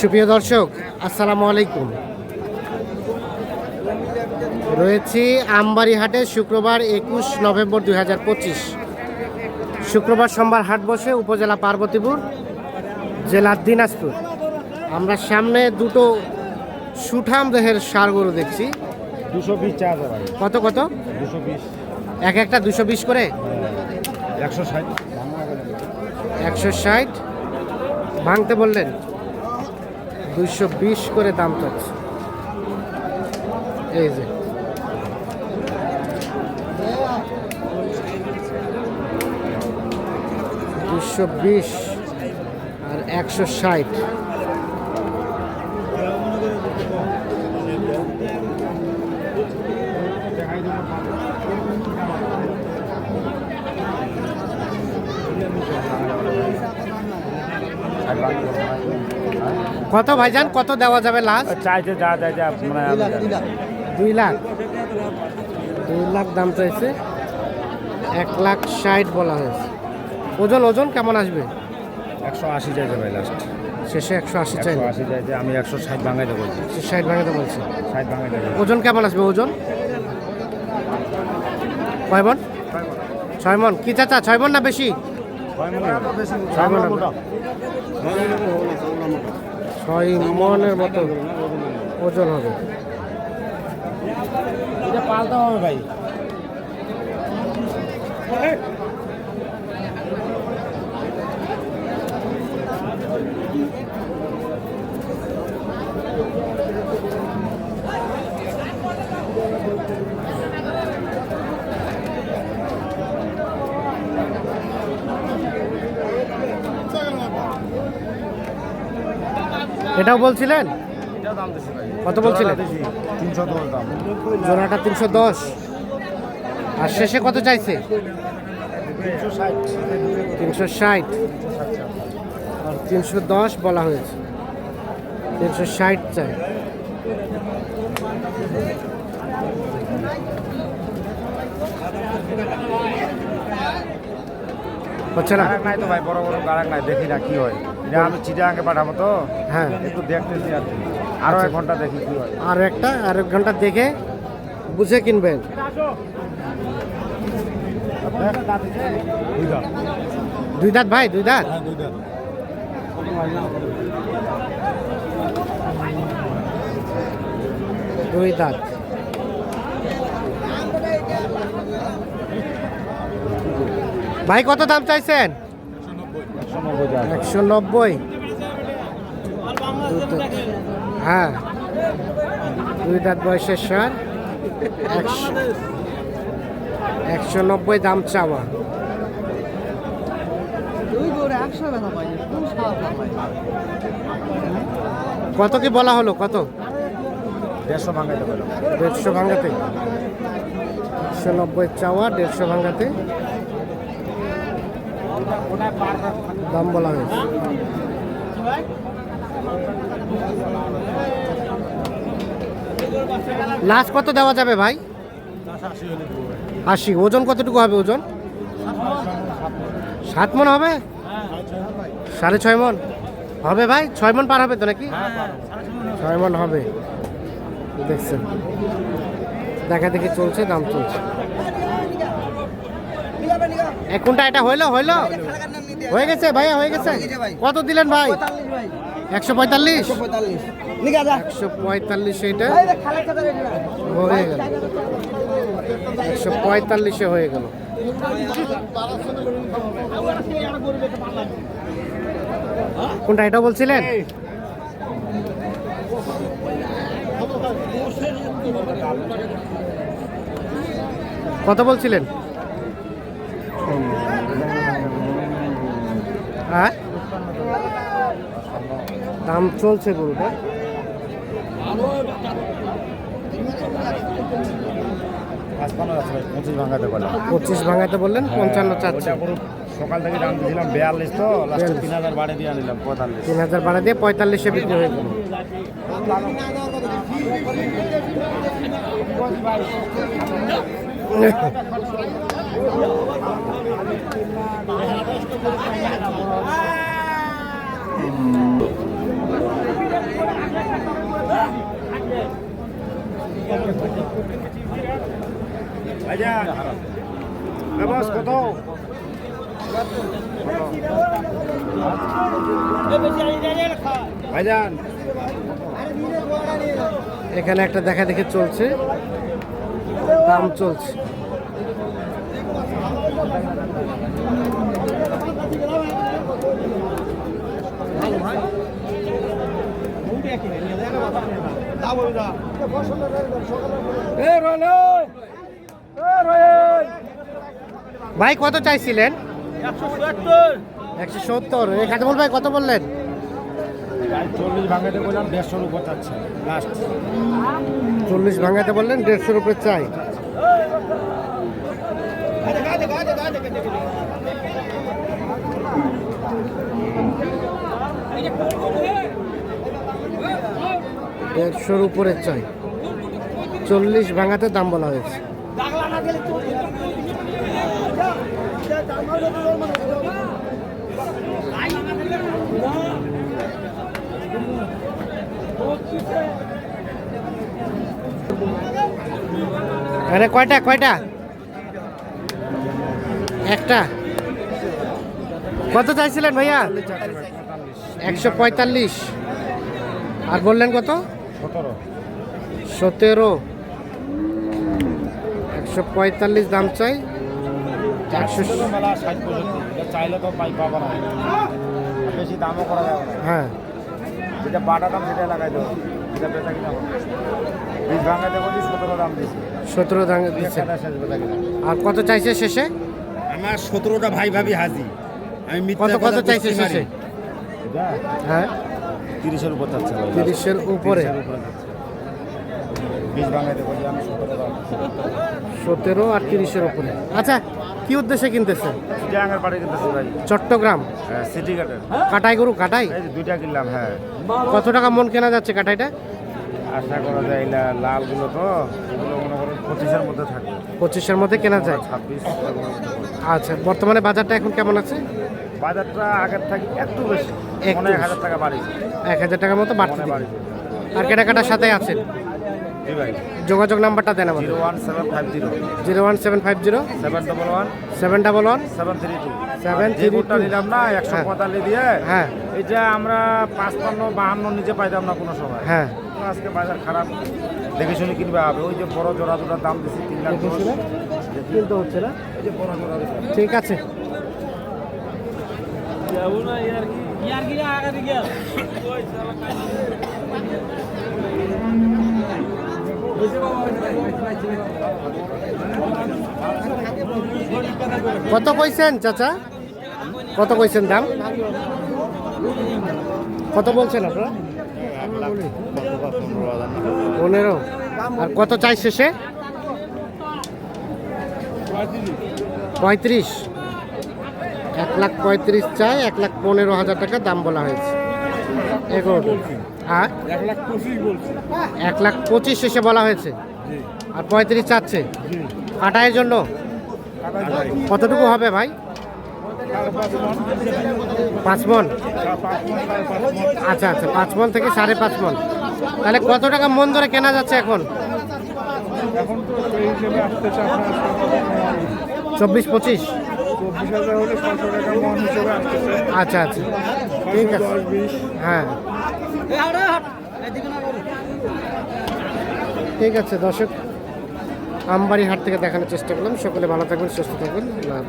সুপ্রিয় দর্শক আসসালামু আলাইকুম। রয়েছি আমবাড়ি হাটে শুক্রবার একুশ নভেম্বর দুই হাজার পঁচিশ। শুক্রবার সোমবার হাট বসে উপজেলা পার্বতীপুর জেলা দিনাজপুর। আমরা সামনে দুটো সুঠাম দেহের সার গরু দেখছি। দুশো বিশ কত কত? দুশো বিশ। এক একটা দুশো বিশ করে? একশো ষাট। একশো ষাট। ভাঙতে বললেন? দুইশো বিশ করে দাম চাচ্ছে। এই যে। দুশো বিশ আর একশো ষাট। কত ভাইজান? কত দেওয়া যাবে লাস্ট চাইছে যা মানে দুই লাখ। দুই লাখ দাম চাইছে। এক লাখ ষাট বলা হয়েছে। ওজন ওজন কেমন আসবে? একশো আশি চাইছে ভাই লাস্ট শেষে একশো আশি চাই আশি চাইছে আমি একশো ষাট ভাঙাইতে বলছি। ষাট ভাঙাতে বলছে। ষাট ভাঙাইতে বলছি। ওজন কেমন আসবে? ওজন? কয় মন? ছয় মন। কি চাচা ছয় মন না বেশি? ছয় মন। হবে। ছয় মনের মতো ওজন হবে। এটা পাল্টা হবে ভাই। এটাও বলছিলেন? কত বলছিলেন? জোড়াটা তিনশো দশ। আর শেষে কত চাইছে? তিনশো ষাট। আর তিনশো দশ বলা হয়েছে। তিনশো ষাট চাই। হচ্ছে না? নাই তো ভাই, বড় বড় গাড়াক নাই, দেখি না কি হয়। এটা আমি চিটাঙ্গে পাঠাবো তো? হ্যাঁ। একটু দেখতেছি আর কি। আরও এক ঘণ্টা দেখি কি হয়। আর একটা আর এক ঘণ্টা দেখে বুঝে কিনবেন। দুই দাঁত ভাই দুই দাঁত? দুই দাঁত। ভাই কত দাম চাইছেন? একশো নব্বই? হ্যাঁ। দুই দাঁত বয়সের সার। একশো একশো নব্বই দাম চাওয়া। কত কি বলা হলো? কত? দেড়শো ভাঙাইতে পারলাম দেড়শো ভাঙাতে। একশো নব্বই চাওয়া দেড়শো ভাঙাতে। দাম বলা হয়েছে। লাস্ট কত দেওয়া যাবে ভাই? আশি। ওজন কতটুকু হবে ওজন? সাত মন হবে? সাড়ে ছয় মন। হবে ভাই? ছয় মন পার হবে তো নাকি? ছয় মন হবে। দেখছেন। দেখা দেখি চলছে, দাম চলছে। এখনটা এটা হইল হইল? হয়ে গেছে ভাইয়া, হয়ে গেছে। কত দিলেন ভাই? একশো পঁয়তাল্লিশ? একশো পঁয়তাল্লিশ এটা হয়ে গেল। একশো পঁয়তাল্লিশে হয়ে গেল। কোনটা এটা বলছিলেন? কত বলছিলেন? হ্যাঁ? দাম চলছে গরুটা পঁচিশ ভাঙাতে বললেন পঞ্চান্ন চাচ্ছে। ওটা সকাল থেকে দাম দিয়েছিলাম বিয়াল্লিশ তো তিন হাজার বাড়ে দিয়ে আনিলাম পঁয়তাল্লিশ। তিন হাজার ভাড়া দিয়ে পঁয়তাল্লিশে বিক্রি হয়ে গেল। এ কত? এখানে একটা দেখা দেখে চলছে দাম চলছে। ভাই কত চাইছিলেন? একশো সত্তর। কাজমল ভাই কত বললেন? চল্লিশ ভাঙাতে বললাম দেড়শোর উপর যাচ্ছে লাস্ট চল্লিশ ভাঙাতে বললেন দেড়শোর উপরে চাই। দেড়শোর উপরে চাই। চল্লিশ ভাঙাতে দাম বলা হয়েছে। আরে কয়টা কয়টা? একটা। কত চাইছিলেন ভাইয়া? একশো পঁয়তাল্লিশ। আর বললেন কত? সতেরো। সতেরো। একশো পঁয়তাল্লিশ দাম চাই। একশো চাইলে তো পাই পাবো না। বেশি দামও করা যাবে না। হ্যাঁ। যেটা বাটা দাম সেটা লাগাই দেবো। যেটা বেচা কিনা হবে। বীজ ভাঙাতে বলি সতেরো দাম দিছি। সতেরো দাম দিচ্ছে আর কত চাইছে শেষে? আমার সতেরোটা ভাই ভাবি হাজি। আমি কত কত চাইছে শেষে? হ্যাঁ। তিরিশের উপর যাচ্ছে তিরিশের উপরে? সতেরো আর তিরিশের উপরে। আচ্ছা কি উদ্দেশ্যে কিনতেছি? চট্টগ্রাম? হ্যাঁ সিটি কাটের কাটাই গরু কাটাই? দুইটা কিনলাম হ্যাঁ। কত টাকা মন কেনা যাচ্ছে কাটাইটা? আশা করা যায় এগুলা লালগুলো তো এগুলো মনে করেন পঁচিশের মধ্যে থাকে। পঁচিশের মধ্যে কেনা যায়? ছাব্বিশ। আচ্ছা বর্তমানে বাজারটা এখন কেমন আছে? বাজারটা আগের থেকে একটু বেশি। এক হাজার টাকা বাড়িছে এক হাজার টাকার মতো বাড়তে মনে আর কেনাকাটার সাথে আছেন? যোগাযোগ নাম্বারটা দেন আমাদের। Zero one seven five zero. Zero one seven five zero. Seven double one. Seven double one. Seven three two. যে three বোর্ডটা নিলাম না একশো হ্যাঁ। পঁয়তাল্লিশ দিয়ে হ্যাঁ। এটা আমরা পাঁচপান্ন বাহান্ন নিচে পাইতাম না কোনো সময়। হ্যাঁ। আজকে বাজার খারাপ। দেখে শুনে কিনবে হবে ওই যে বড় জোড়া জোড়া দাম দিচ্ছি তিন লাখ। কিনতে হচ্ছে না। এই যে বড় জোড়া ঠিক আছে। কত কইছেন চাচা? কত কইছেন দাম? কত বলছেন আপনারা? পনেরো। আর কত চাই শেষে? পঁয়ত্রিশ। এক লাখ পঁয়ত্রিশ চায় এক লাখ পনেরো হাজার টাকা দাম বলা হয়েছে। আর? এক লাখ পঁচিশ শেষে বলা হয়েছে। আর পঁয়ত্রিশ চাচ্ছে। কাটাইয়ের জন্য? কতটুকু হবে ভাই? পাঁচ মন। আচ্ছা আচ্ছা পাঁচ মন থেকে সাড়ে পাঁচ মন। তাহলে কত টাকা মন ধরে কেনা যাচ্ছে এখন? চব্বিশ পঁচিশ। চব্বিশ হাজার হলে ছশো টাকা মন হিসেবে আসতেছে। আচ্ছা আচ্ছা। ঠিক আছে। হ্যাঁ। ঠিক আছে দর্শক। আমবাড়ি হাট থেকে দেখানোর চেষ্টা করলাম। সকলে ভালো থাকবেন সুস্থ থাকবেন। আল্লাহ।